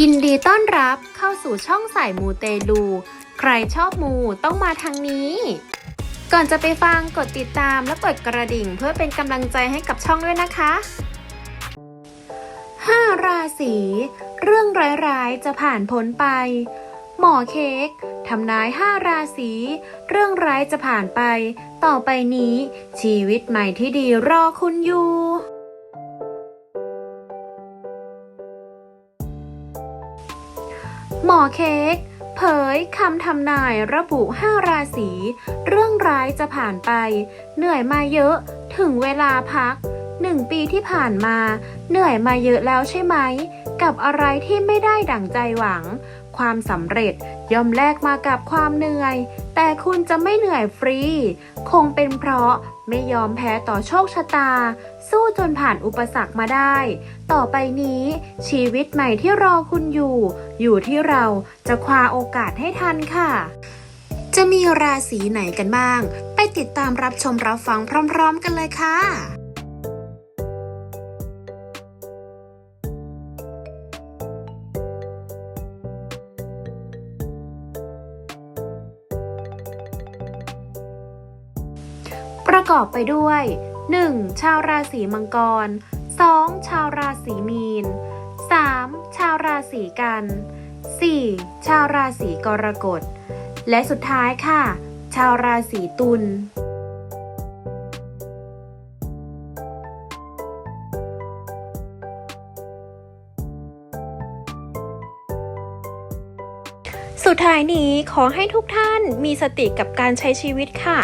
ยินดีต้อนรับเข้าสู่ช่องสายมูเตลู ใครชอบมูต้องมาทางนี้ ก่อนจะไปฟังกดติดตามและกดกระดิ่งเพื่อเป็นกำลังใจให้กับช่องด้วยนะคะ 5 ราศีเรื่องร้ายๆจะผ่านพ้นไป หมอเค้กทำนาย5ราศี เรื่องร้ายจะผ่านไป ต่อไปนี้ ชีวิตใหม่ที่ดีรอคุณอยู่หมอเค้กเผยคำทำนายระบุ5ราศี เรื่องร้ายจะผ่านไป เหนื่อยมาเยอะถึงเวลาพัก หนึ่งปีที่ผ่านมา เหนื่อยมาเยอะแล้วใช่ไหม กับอะไรที่ไม่ได้ดั่งใจหวัง ความสำเร็จย่อมแลกมากับความเหนื่อย แต่คุณจะไม่เหนื่อยฟรี คงเป็นเพราะไม่ยอมแพ้ต่อโชคชะตา สู้จนผ่านอุปสรรคมาได้ ต่อไปนี้ ชีวิตใหม่ที่รอคุณอยู่ อยู่ที่เราจะคว้าโอกาสให้ทันค่ะ จะมีราศีไหนกันบ้าง ไปติดตามรับชมรับฟังพร้อม ๆ กันเลยค่ะ ประกอบไปด้วย 1. ชาวราศีมังกร 2. ชาวราศีมีน 3. ชาวราศีกัน 4. ชาวราศีกรกฎ และสุดท้ายค่ะ ชาวราศีตุลสุดท้ายนี้ขอให้ทุกท่านมีสติกับการใช้ชีวิตค่ะ